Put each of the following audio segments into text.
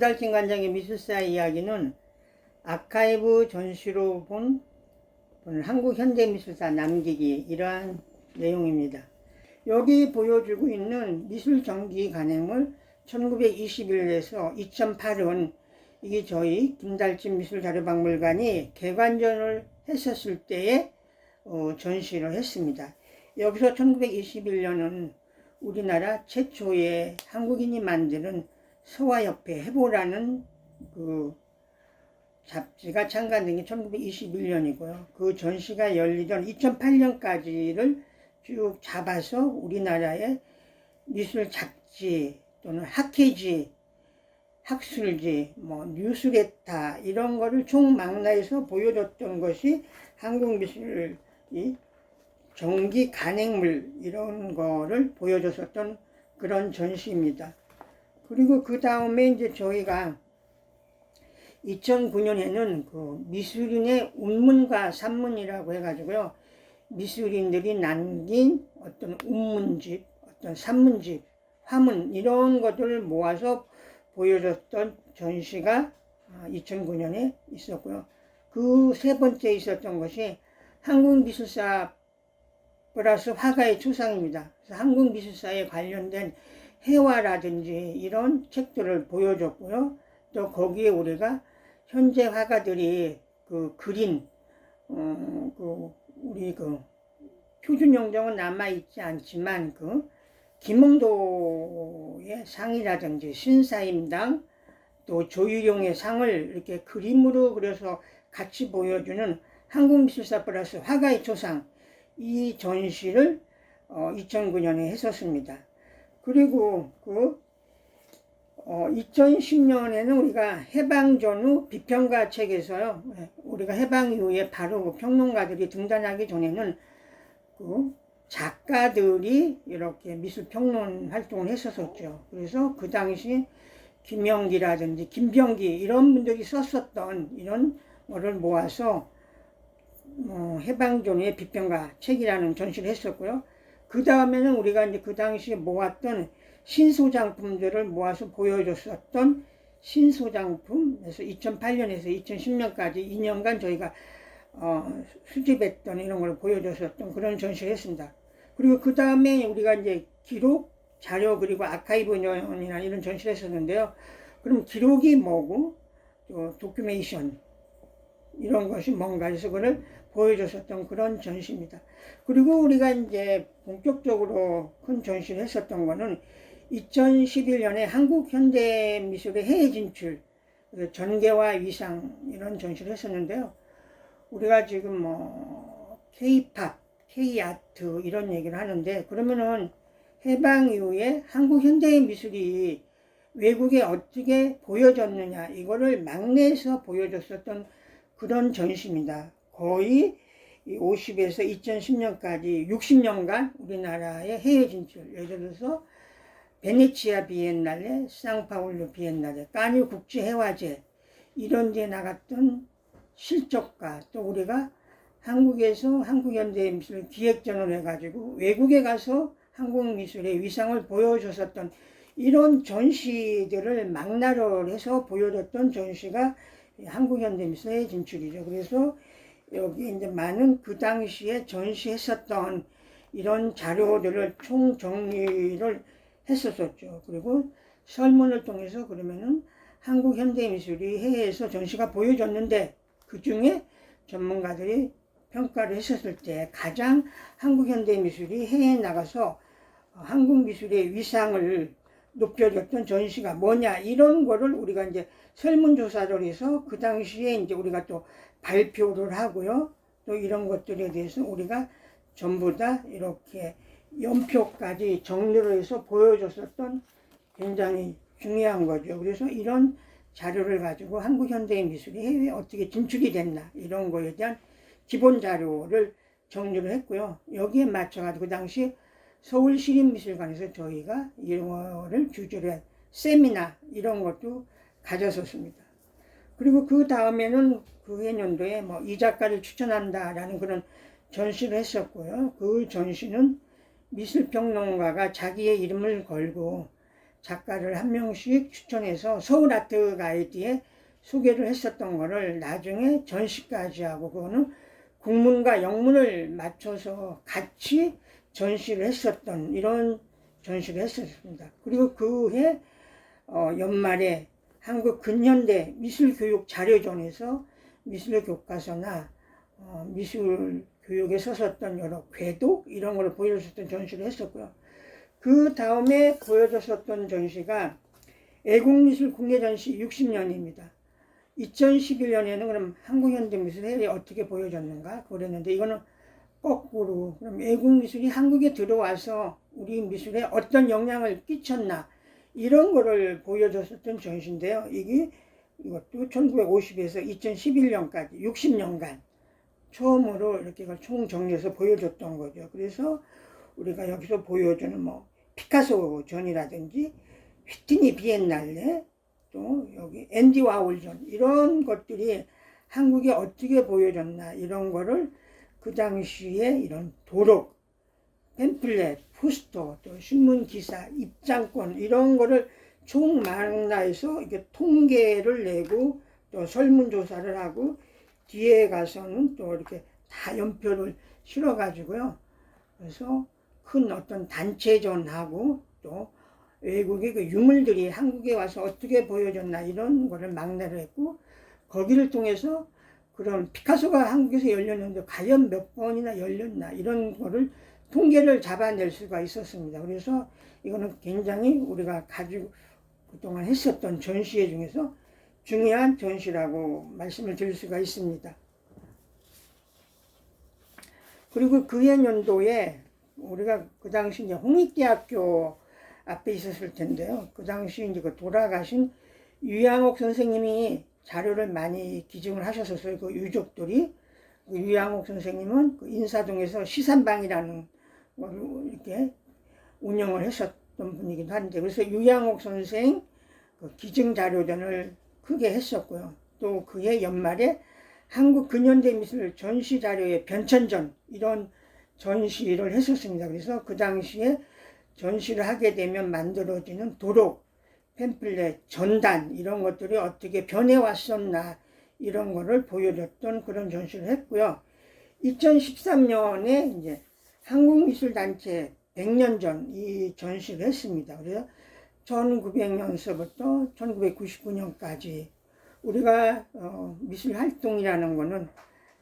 김달진 관장의 미술사 이야기는 아카이브 전시로 본 오늘 한국 현대 미술사 남기기 이러한 내용입니다. 여기 보여주고 있는 미술 전기 간행물 1921에서 2008은 이게 저희 김달진 미술자료박물관이 개관전을 했었을 때에 어, 전시를 했습니다. 여기서 1921년은 우리나라 최초의 한국인이 만드는 서화협회 해보라는 그 잡지가 창간된 게 1921년이고요. 그 전시가 열리던 2008년까지를 쭉 잡아서 우리나라의 미술 잡지 또는 학회지, 학술지, 뭐 뉴스레타 이런 거를 총망라해서 보여줬던 것이 한국 미술이 전기 간행물 이런 거를 보여줬었던 그런 전시입니다. 그리고 그 다음에 이제 저희가 2009년에는 그 미술인의 운문과 산문이라고 해가지고요. 미술인들이 남긴 어떤 운문집, 어떤 산문집, 화문 이런 것들을 모아서 보여줬던 전시가 2009년에 있었고요. 그 세 번째 있었던 것이 한국미술사 플러스 화가의 초상입니다. 그래서 한국미술사에 관련된 해화라든지 이런 책들을 보여줬고요. 또 거기에 우리가 현재 화가들이 그 그린 어, 그 우리 그 표준 영정은 남아 있지 않지만 그 김흥도의 상이라든지 신사임당 또 조유룡의 상을 이렇게 그림으로 그려서 같이 보여주는 한국미술사 플러스 화가의 초상 이 전시를 어, 2009년에 했었습니다. 그리고 그 어, 2010년에는 우리가 해방 전후 비평가 책에서요, 예, 우리가 해방 이후에 바로 그 평론가들이 등단하기 전에는 그 작가들이 이렇게 미술 평론 활동을 했었었죠. 그래서 그 당시 김영기라든지 김병기 이런 분들이 썼었던 이런 거를 모아서 어, 해방전의 비평가 책이라는 전시를 했었고요. 그 다음에는 우리가 이제 그 당시에 모았던 신소장품들을 모아서 보여줬었던 신소장품에서 2008년에서 2010년까지 2년간 저희가 어, 수집했던 이런 걸 보여줬었던 그런 전시를 했습니다. 그리고 그 다음에 우리가 이제 기록, 자료 그리고 아카이브년이나 이런 전시를 했었는데요. 그럼 기록이 뭐고 또 도큐메이션 이런 것이 뭔가 해서 그걸 보여줬었던 그런 전시입니다. 그리고 우리가 이제 본격적으로 큰 전시를 했었던 거는 2011년에 한국 현대 미술의 해외 진출, 그 전개와 위상 이런 전시를 했었는데요. 우리가 지금 뭐 K-팝, K-아트 이런 얘기를 하는데 그러면은 해방 이후에 한국 현대 미술이 외국에 어떻게 보여졌느냐 이거를 막내에서 보여줬었던 그런 전시입니다. 거의 50에서 2010년까지 60년간 우리나라의 해외 진출, 예를 들어서 베네치아 비엔날레, 상파울루 비엔날레, 까뉴 국제 해화제 이런 데 나갔던 실적가 또 우리가 한국에서 한국 현대 미술 기획전을 해가지고 외국에 가서 한국 미술의 위상을 보여줬었던 이런 전시들을 막나를 해서 보여줬던 전시가 한국 현대 미술의 진출이죠. 그래서 여기 이제 많은 그 당시에 전시했었던 이런 자료들을 총정리를 했었었죠. 그리고 설문을 통해서 그러면은 한국 현대 미술이 해외에서 전시가 보여졌는데 그 중에 전문가들이 평가를 했었을 때 가장 한국 현대 미술이 해외에 나가서 한국 미술의 위상을 높여줬던 전시가 뭐냐 이런 거를 우리가 이제 설문조사를 해서 그 당시에 이제 우리가 또 발표를 하고요. 또 이런 것들에 대해서 우리가 전부 다 이렇게 연표까지 정리를 해서 보여줬었던 굉장히 중요한 거죠. 그래서 이런 자료를 가지고 한국 현대의 미술이 해외에 어떻게 진출이 됐나 이런 거에 대한 기본 자료를 정리를 했고요. 여기에 맞춰가지고 그 당시 서울시립미술관에서 저희가 이거를 주제로 한 세미나 이런 것도 가졌었습니다. 그리고 그 다음에는 그 해년도에 뭐 이 작가를 추천한다라는 그런 전시를 했었고요. 그 전시는 미술평론가가 자기의 이름을 걸고 작가를 한 명씩 추천해서 서울 아트 가이드에 소개를 했었던 거를 나중에 전시까지 하고 그거는 국문과 영문을 맞춰서 같이 전시를 했었던 이런 전시를 했었습니다. 그리고 그해 어, 연말에 한국 근현대 미술교육 자료전에서 미술 교과서나 어, 미술 교육에 썼었던 여러 궤도 이런 걸 보여줬었던 전시를 했었고요. 그 다음에 보여줬었던 전시가 애국미술 국내 전시 60년입니다. 2011년에는 그럼 한국현대미술이 어떻게 보여졌는가 그랬는데 이거는 거꾸로 그럼 애국미술이 한국에 들어와서 우리 미술에 어떤 영향을 끼쳤나 이런 거를 보여줬었던 전시인데요. 이게 이것도 1950에서 2011년까지 60년간 처음으로 이렇게 이걸 총정리해서 보여줬던 거죠. 그래서 우리가 여기서 보여주는 뭐 피카소 전이라든지 휘트니 비엔날레 또 여기 앤디 와홀 전 이런 것들이 한국에 어떻게 보여졌나 이런 거를 그 당시에 이런 도록, 팸플렛, 포스터, 또 신문 기사, 입장권 이런 거를 총망라해서 이게 통계를 내고 또 설문조사를 하고 뒤에 가서는 또 이렇게 다 연표를 실어 가지고요. 그래서 큰 어떤 단체전하고 또 외국의 그 유물들이 한국에 와서 어떻게 보여졌나 이런 거를 막내를 했고 거기를 통해서 그런 피카소가 한국에서 열렸는데 과연 몇 번이나 열렸나 이런 거를 통계를 잡아낼 수가 있었습니다. 그래서 이거는 굉장히 우리가 가지고 그동안 했었던 전시회 중에서 중요한 전시라고 말씀을 드릴 수가 있습니다. 그리고 그해 연도에 우리가 그 당시 이제 홍익대학교 앞에 있었을 텐데요. 그 당시 이제 그 돌아가신 유양옥 선생님이 자료를 많이 기증을 하셨었어요. 그 유족들이 그 유양옥 선생님은 그 인사동에서 시산방이라는 걸 이렇게 운영을 했었던 분이기도 한데 그래서 유양옥 선생 그 기증 자료전을 크게 했었고요. 또 그해 연말에 한국 근현대 미술 전시 자료의 변천전 이런 전시를 했었습니다. 그래서 그 당시에 전시를 하게 되면 만들어지는 도록, 팸플렛, 전단 이런 것들이 어떻게 변해왔었나 이런 거를 보여줬던 그런 전시를 했고요. 2013년에 이제 한국미술단체 100년 전 이 전시를 했습니다. 그래서 1900년서부터 1999년까지 우리가 어, 미술 활동이라는 거는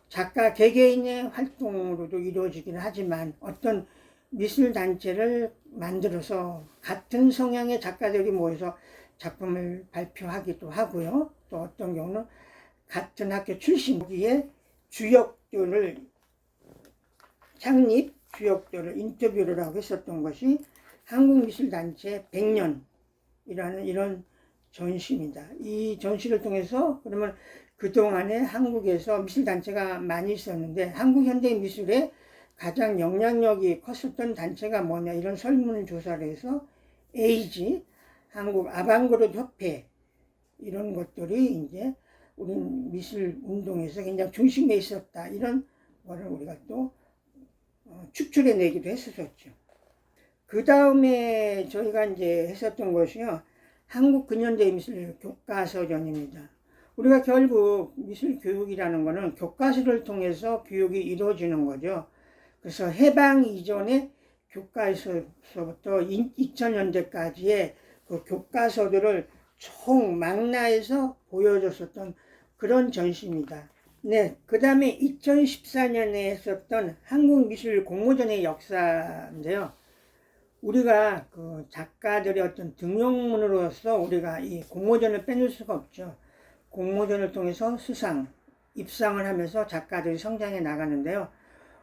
작가 개개인의 활동으로도 이루어지긴 하지만 어떤 미술 단체를 만들어서 같은 성향의 작가들이 모여서 작품을 발표하기도 하고요. 또 어떤 경우는 같은 학교 출신기에 주역들을 창립 주역들을 인터뷰를 하고 했었던 것이 한국미술단체 100년이라는 이런 전시입니다. 이 전시를 통해서 그러면 그동안에 한국에서 미술단체가 많이 있었는데 한국 현대 미술에 가장 영향력이 컸었던 단체가 뭐냐 이런 설문을 조사를 해서 에이지 한국 아방그르드 협회 이런 것들이 이제 우리 미술 운동에서 굉장히 중심에 있었다 이런 거를 우리가 또 어, 추출해 내기도 했었죠. 그 다음에 저희가 이제 했었던 것이요 한국 근현대 미술 교과서전입니다. 우리가 결국 미술 교육이라는 것은 교과서를 통해서 교육이 이루어지는 거죠. 그래서 해방 이전에 교과서부터 2000년대까지의 그 교과서들을 총 망라해서 보여줬었던 그런 전시입니다. 네, 그 다음에 2014년에 했었던 한국미술 공모전의 역사인데요. 우리가 그 작가들의 어떤 등용문으로서 우리가 이 공모전을 빼놓을 수가 없죠. 공모전을 통해서 수상, 입상을 하면서 작가들이 성장해 나가는데요.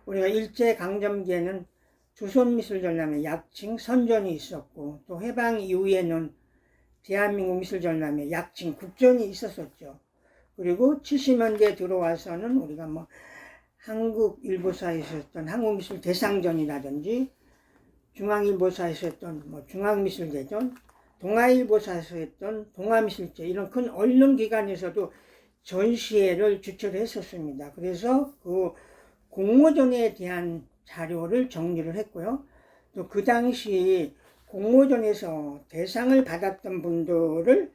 우리가 일제 강점기에는 조선미술전람회 약칭 선전이 있었고 또 해방 이후에는 대한민국 미술전람회 약칭 국전이 있었었죠. 그리고 70년대 들어와서는 우리가 뭐 한국일보사에서 했던 한국미술 대상전이라든지 중앙일보사에서 했던 뭐 중앙미술대전, 동아일보사에서 했던 동아미술제 이런 큰 언론기관에서도 전시회를 주최를 했었습니다. 그래서 그 공모전에 대한 자료를 정리를 했고요. 또 그 당시 공모전에서 대상을 받았던 분들을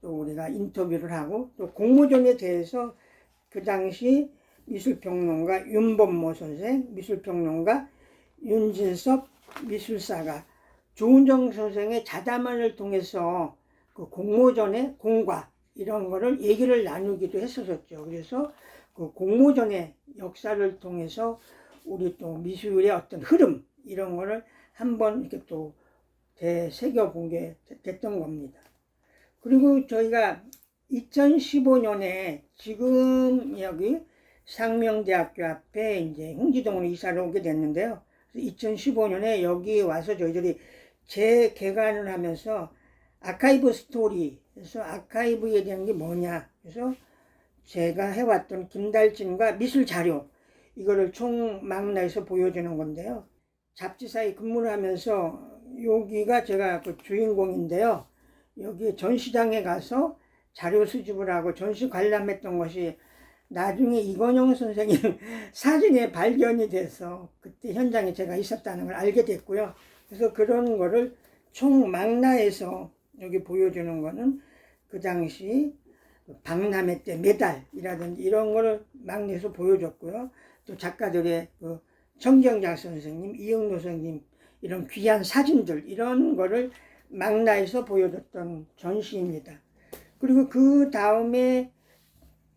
또 우리가 인터뷰를 하고 또 공모전에 대해서 그 당시 미술평론가 윤범모 선생, 미술평론가 윤진섭 미술사가 조은정 선생의 자담안을 통해서 그 공모전의 공과 이런 거를 얘기를 나누기도 했었었죠. 그래서 그 공모전의 역사를 통해서 우리 또 미술의 어떤 흐름 이런 거를 한번 이렇게 또 되새겨 본 게 됐던 겁니다. 그리고 저희가 2015년에 지금 여기 상명대학교 앞에 이제 흥지동으로 이사를 오게 됐는데요. 2015년에 여기 와서 저희들이 재개관을 하면서 아카이브 스토리, 그래서 아카이브에 대한 게 뭐냐. 그래서 제가 해왔던 김달진과 미술 자료, 이거를 총망라해서 보여주는 건데요. 잡지사에 근무를 하면서 여기가 제가 그 주인공인데요. 여기 전시장에 가서 자료 수집을 하고 전시 관람했던 것이 나중에 이건영 선생님 사진에 발견이 돼서 그때 현장에 제가 있었다는 걸 알게 됐고요. 그래서 그런 거를 총망라해서 여기 보여주는 거는 그 당시 박람회 때 메달이라든지 이런 거를 막내서 보여줬고요. 또 작가들의 그 정경장 선생님, 이영노 선생님 이런 귀한 사진들 이런 거를 망라해서 보여줬던 전시입니다. 그리고 그 다음에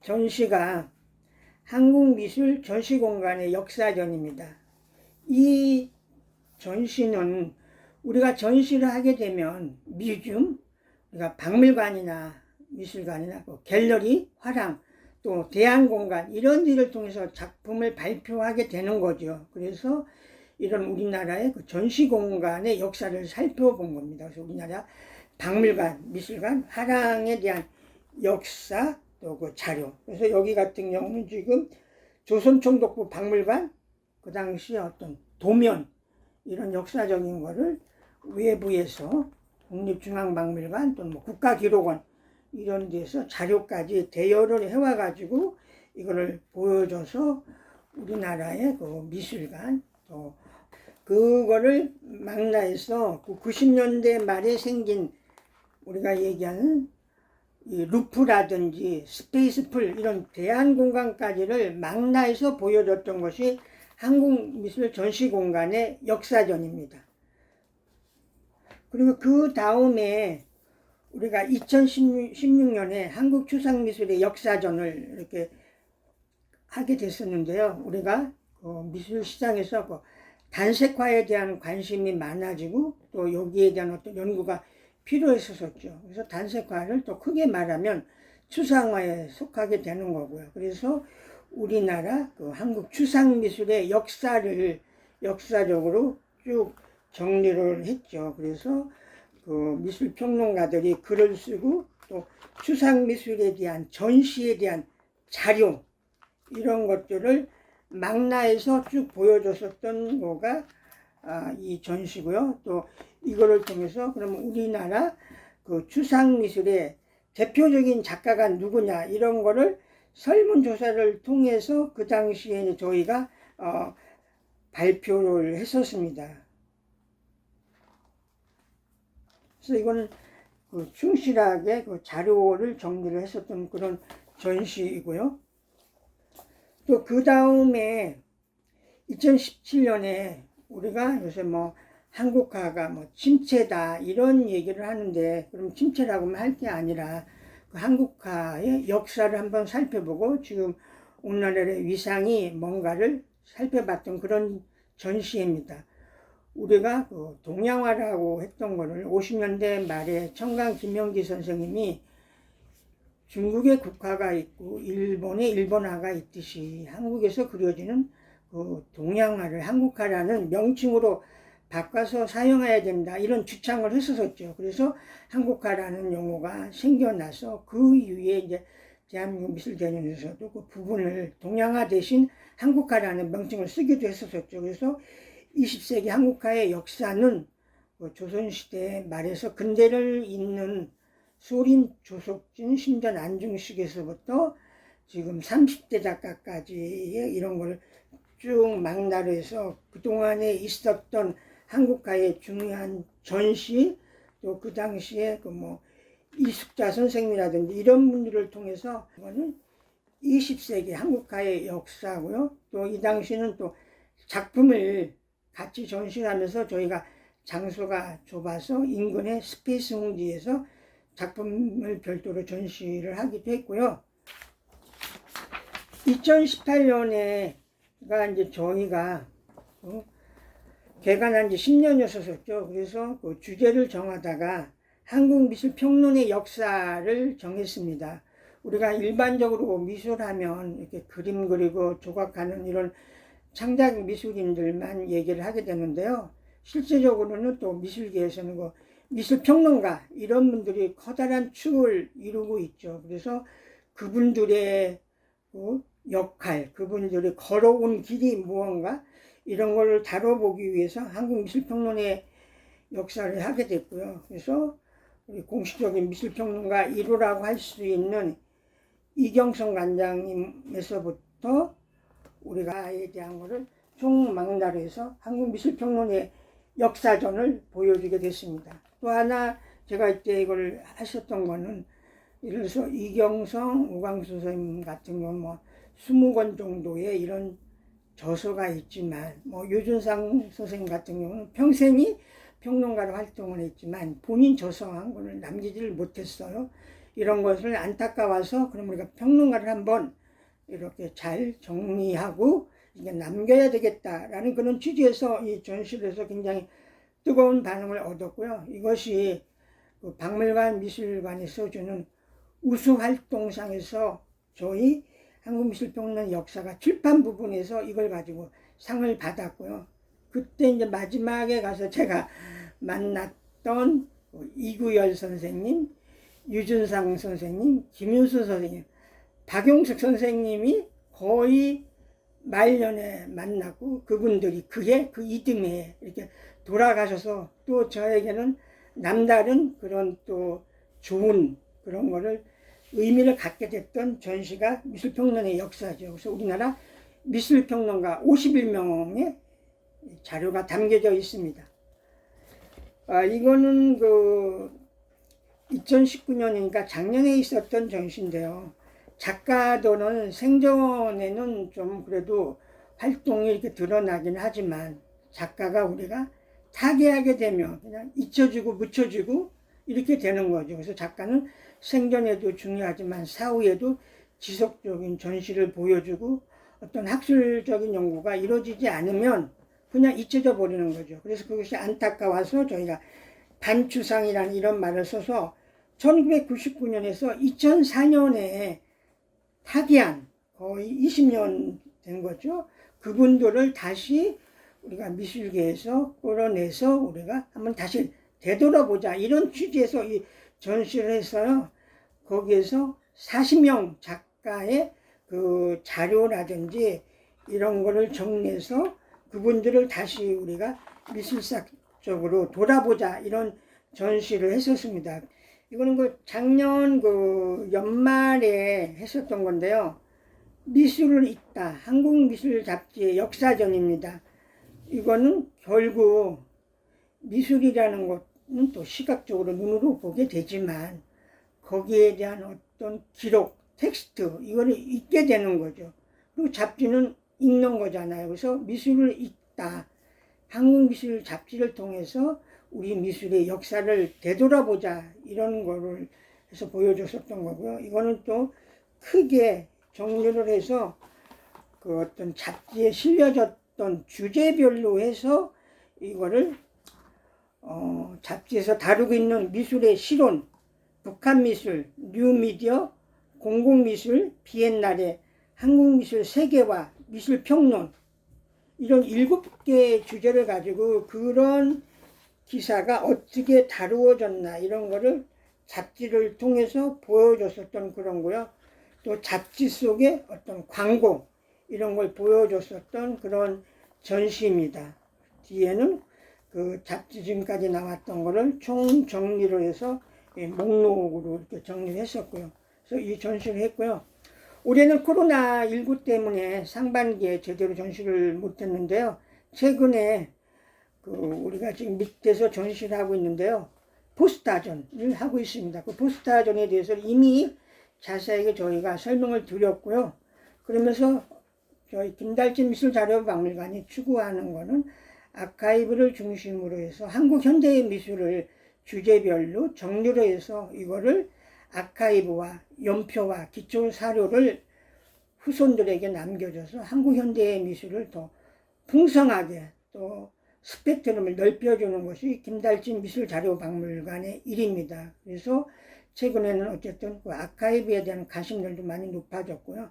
전시가 한국미술 전시공간의 역사전입니다. 이 전시는 우리가 전시를 하게 되면 뮤지엄, 우리가 박물관이나 미술관이나 뭐 갤러리, 화랑, 또 대안공간 이런 데를 통해서 작품을 발표하게 되는 거죠. 그래서 이런 우리나라의 그 전시공간의 역사를 살펴본 겁니다. 그래서 우리나라 박물관, 미술관, 화랑에 대한 역사, 또 그 자료. 그래서 여기 같은 경우는 지금 조선총독부 박물관, 그 당시 어떤 도면, 이런 역사적인 거를 외부에서 국립중앙박물관 또는 뭐 국가기록원 이런 데서 자료까지 대여를 해와가지고 이거를 보여줘서 우리나라의 그 미술관 또 그거를 망라해서 그 90년대 말에 생긴 우리가 얘기하는 이 루프라든지 스페이스풀 이런 대한 공간까지를 망라해서 보여줬던 것이 한국 미술 전시 공간의 역사전입니다. 그리고 그 다음에 우리가 2016년에 한국 추상미술의 역사전을 이렇게 하게 됐었는데요. 우리가 그 미술 시장에서 그 단색화에 대한 관심이 많아지고 또 여기에 대한 어떤 연구가 필요했었죠. 그래서 단색화를 또 크게 말하면 추상화에 속하게 되는 거고요. 그래서 우리나라 그 한국 추상미술의 역사를 역사적으로 쭉 정리를 했죠. 그래서 그 미술 평론가들이 글을 쓰고 또 추상 미술에 대한 전시에 대한 자료 이런 것들을 망라해서 쭉 보여줬었던 거가 아, 이 전시고요. 또 이거를 통해서 그러면 우리나라 그 추상 미술의 대표적인 작가가 누구냐 이런 거를 설문조사를 통해서 그 당시에 저희가 어, 발표를 했었습니다. 그래서 이거는 그 충실하게 그 자료를 정리를 했었던 그런 전시이고요. 또 그 다음에 2017년에 우리가 요새 뭐 한국화가 뭐 침체다 이런 얘기를 하는데 그럼 침체라고 할게 아니라 그 한국화의 역사를 한번 살펴보고 지금 오늘날의 위상이 뭔가를 살펴봤던 그런 전시입니다. 우리가 그 동양화라고 했던 거를 50년대 말에 청강 김영기 선생님이 중국의 국화가 있고 일본의 일본화가 있듯이 한국에서 그려지는 그 동양화를 한국화라는 명칭으로 바꿔서 사용해야 된다 이런 주창을 했었었죠. 그래서 한국화라는 용어가 생겨나서 그 이후에 이제 대한민국 미술개념에서도 그 부분을 동양화 대신 한국화라는 명칭을 쓰기도 했었었죠. 그래서 20세기 한국화의 역사는 그 조선시대 말에서 근대를 잇는 소린, 조석진, 신전, 안중식에서부터 지금 30대 작가까지의 이런 걸 쭉 망라해서 그동안에 있었던 한국가의 중요한 전시 또 그 당시에 그 뭐 이숙자 선생님이라든지 이런 분들을 통해서 이거는 20세기 한국가의 역사고요. 또 이 당시는 또 작품을 같이 전시하면서 저희가 장소가 좁아서 인근의 스페이스 홍지에서 작품을 별도로 전시를 하기도 했고요. 2018년에 가 이제 저희가 어, 개관한 지 10년이었었죠. 그래서 그 주제를 정하다가 한국 미술 평론의 역사를 정했습니다. 우리가 일반적으로 미술하면 이렇게 그림 그리고 조각하는 이런 창작 미술인들만 얘기를 하게 되는데요. 실제적으로는 또 미술계에서는 그 미술평론가 이런 분들이 커다란 축을 이루고 있죠. 그래서 그분들의 그 역할, 그분들이 걸어온 길이 무언가 이런 걸 다뤄보기 위해서 한국 미술평론의 역사를 하게 됐고요. 그래서 우리 공식적인 미술평론가 1호라고 할 수 있는 이경성 관장님에서부터 우리가 아에 대한 것을 총망라해서 한국 미술평론의 역사전을 보여주게 됐습니다. 또 하나 제가 이때 이걸 하셨던 거는 예를 들어서 이경성, 우광수 선생님 같은 경우 뭐 20권 정도의 이런 저서가 있지만 뭐 유준상 선생님 같은 경우는 평생이 평론가로 활동을 했지만 본인 저서 한 권을 남기지를 못했어요. 이런 것을 안타까워서 그럼 우리가 평론가를 한번 이렇게 잘 정리하고 이게 남겨야 되겠다라는 그런 취지에서 이 전시에서 굉장히 뜨거운 반응을 얻었고요. 이것이 그 박물관 미술관에서 주는 우수 활동상에서 저희 한국미술평론 역사가 출판 부분에서 이걸 가지고 상을 받았고요. 그때 이제 마지막에 가서 제가 만났던 이구열 선생님, 유준상 선생님, 김윤수 선생님, 박용숙 선생님이 거의 말년에 만났고 그분들이 그해 그 이듬해 이렇게 돌아가셔서 또 저에게는 남다른 그런 또 좋은 그런 거를 의미를 갖게 됐던 전시가 미술평론의 역사죠. 그래서 우리나라 미술평론가 51명의 자료가 담겨져 있습니다. 아, 이거는 그 2019년이니까 작년에 있었던 전시인데요. 작가들은 생전에는 좀 그래도 활동이 이렇게 드러나긴 하지만 작가가 우리가 타계하게 되면 그냥 잊혀지고 묻혀지고 이렇게 되는 거죠. 그래서 작가는 생전에도 중요하지만 사후에도 지속적인 전시를 보여주고 어떤 학술적인 연구가 이루어지지 않으면 그냥 잊혀져 버리는 거죠. 그래서 그것이 안타까워서 저희가 반추상이라는 이런 말을 써서 1999년에서 2004년에 타기한 거의 20년 된 거죠. 그분들을 다시 우리가 미술계에서 끌어내서 우리가 한번 다시 되돌아보자 이런 취지에서 이 전시를 했어요. 거기에서 40명 작가의 그 자료라든지 이런 거를 정리해서 그분들을 다시 우리가 미술사적으로 돌아보자 이런 전시를 했었습니다. 이거는 그 작년 그 연말에 했었던 건데요. 미술을 읽다 한국 미술 잡지의 역사전입니다. 이거는 결국 미술이라는 것은 또 시각적으로 눈으로 보게 되지만 거기에 대한 어떤 기록, 텍스트 이거를 읽게 되는 거죠. 그리고 잡지는 읽는 거잖아요. 그래서 미술을 읽다. 한국 미술 잡지를 통해서 우리 미술의 역사를 되돌아보자 이런 거를 해서 보여줬었던 거고요. 이거는 또 크게 정리를 해서 그 어떤 잡지에 실려졌던 주제별로 해서 이거를 어, 잡지에서 다루고 있는 미술의 실론, 북한 미술, 뉴미디어, 공공미술, 비엔날레, 한국미술 세계화, 미술평론 이런 일곱 개의 주제를 가지고 그런 기사가 어떻게 다루어졌나 이런 거를 잡지를 통해서 보여줬었던 그런 거요. 또 잡지 속에 어떤 광고 이런 걸 보여줬었던 그런 전시입니다. 뒤에는 그 잡지 지금까지 나왔던 거를 총 정리를 해서 목록으로 이렇게 정리를 했었고요. 그래서 이 전시를 했고요. 올해는 코로나19 때문에 상반기에 제대로 전시를 못했는데요. 최근에 그 우리가 지금 밑에서 전시를 하고 있는데요. 포스타전을 하고 있습니다. 그 포스타전에 대해서 이미 자세하게 저희가 설명을 드렸고요. 그러면서 저희 김달진 미술자료박물관이 추구하는 거는 아카이브를 중심으로 해서 한국 현대의 미술을 주제별로 정리로 해서 이거를 아카이브와 연표와 기초 사료를 후손들에게 남겨줘서 한국 현대의 미술을 더 풍성하게 또 스펙트럼을 넓혀주는 것이 김달진 미술자료박물관의 일입니다. 그래서 최근에는 어쨌든 그 아카이브에 대한 관심들도 많이 높아졌고요.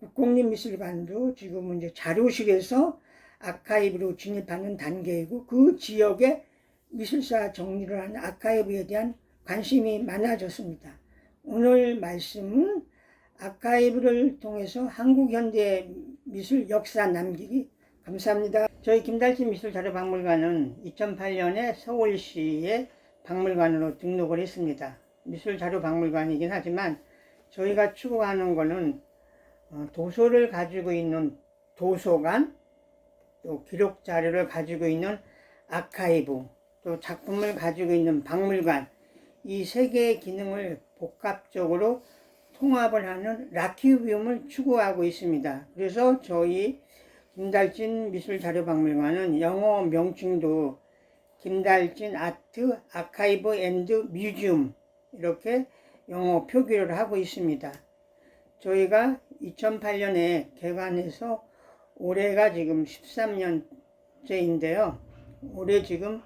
국공립미술관도 지금은 이제 자료실에서 아카이브로 진입하는 단계이고 그 지역의 미술사 정리를 하는 아카이브에 대한 관심이 많아졌습니다. 오늘 말씀은 아카이브를 통해서 한국 현대 미술 역사 남기기 감사합니다. 저희 김달진 미술자료박물관은 2008년에 서울시의 박물관으로 등록을 했습니다. 미술자료박물관이긴 하지만 저희가 추구하는 것은 어, 도서를 가지고 있는 도서관, 또 기록 자료를 가지고 있는 아카이브, 또 작품을 가지고 있는 박물관, 이 세 개의 기능을 복합적으로 통합을 하는 라키비움을 추구하고 있습니다. 그래서 저희 김달진 미술자료박물관은 영어 명칭도 김달진 아트 아카이브 앤드 뮤지엄 이렇게 영어 표기를 하고 있습니다. 저희가 2008년에 개관해서 올해가 지금 13년째인데요. 올해 지금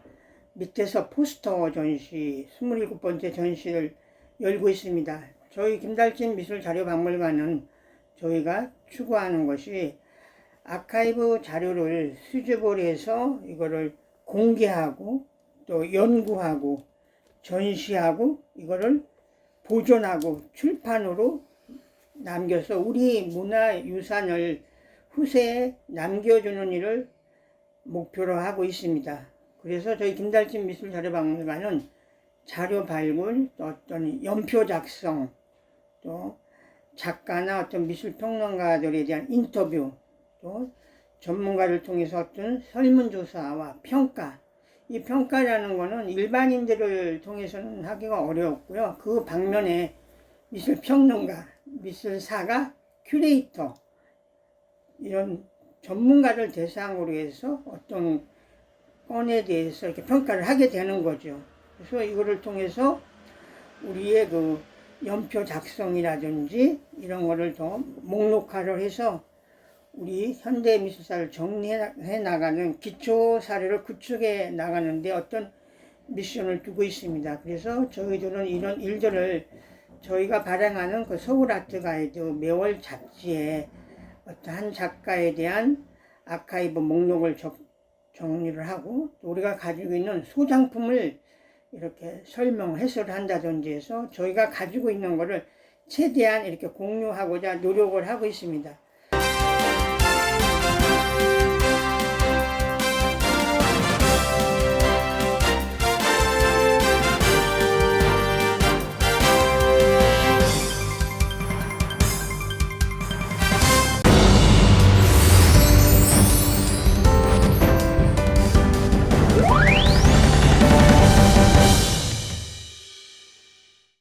밑에서 포스터 전시 27번째 전시를 열고 있습니다. 저희 김달진 미술자료박물관은 저희가 추구하는 것이 아카이브 자료를 수집을 해서 이거를 공개하고 또 연구하고 전시하고 이거를 보존하고 출판으로 남겨서 우리 문화 유산을 후세에 남겨주는 일을 목표로 하고 있습니다. 그래서 저희 김달진 미술자료박물관은 자료 발굴, 또 어떤 연표 작성, 또 작가나 어떤 미술평론가들에 대한 인터뷰, 또 전문가를 통해서 어떤 설문조사와 평가, 이 평가라는 거는 일반인들을 통해서는 하기가 어려웠고요. 그 방면에 미술 평론가, 미술사가, 큐레이터, 이런 전문가를 대상으로 해서 어떤 건에 대해서 이렇게 평가를 하게 되는 거죠. 그래서 이거를 통해서 우리의 그 연표 작성이라든지 이런 거를 더 목록화를 해서 우리 현대 미술사를 정리해 나가는 기초 사례를 구축해 나가는데 어떤 미션을 두고 있습니다. 그래서 저희들은 이런 일들을 저희가 발행하는 그 서울 아트 가이드 매월 잡지에 어떤 한 작가에 대한 아카이브 목록을 적, 정리를 하고 또 우리가 가지고 있는 소장품을 이렇게 설명, 해설을 한다든지 해서 저희가 가지고 있는 것을 최대한 이렇게 공유하고자 노력을 하고 있습니다.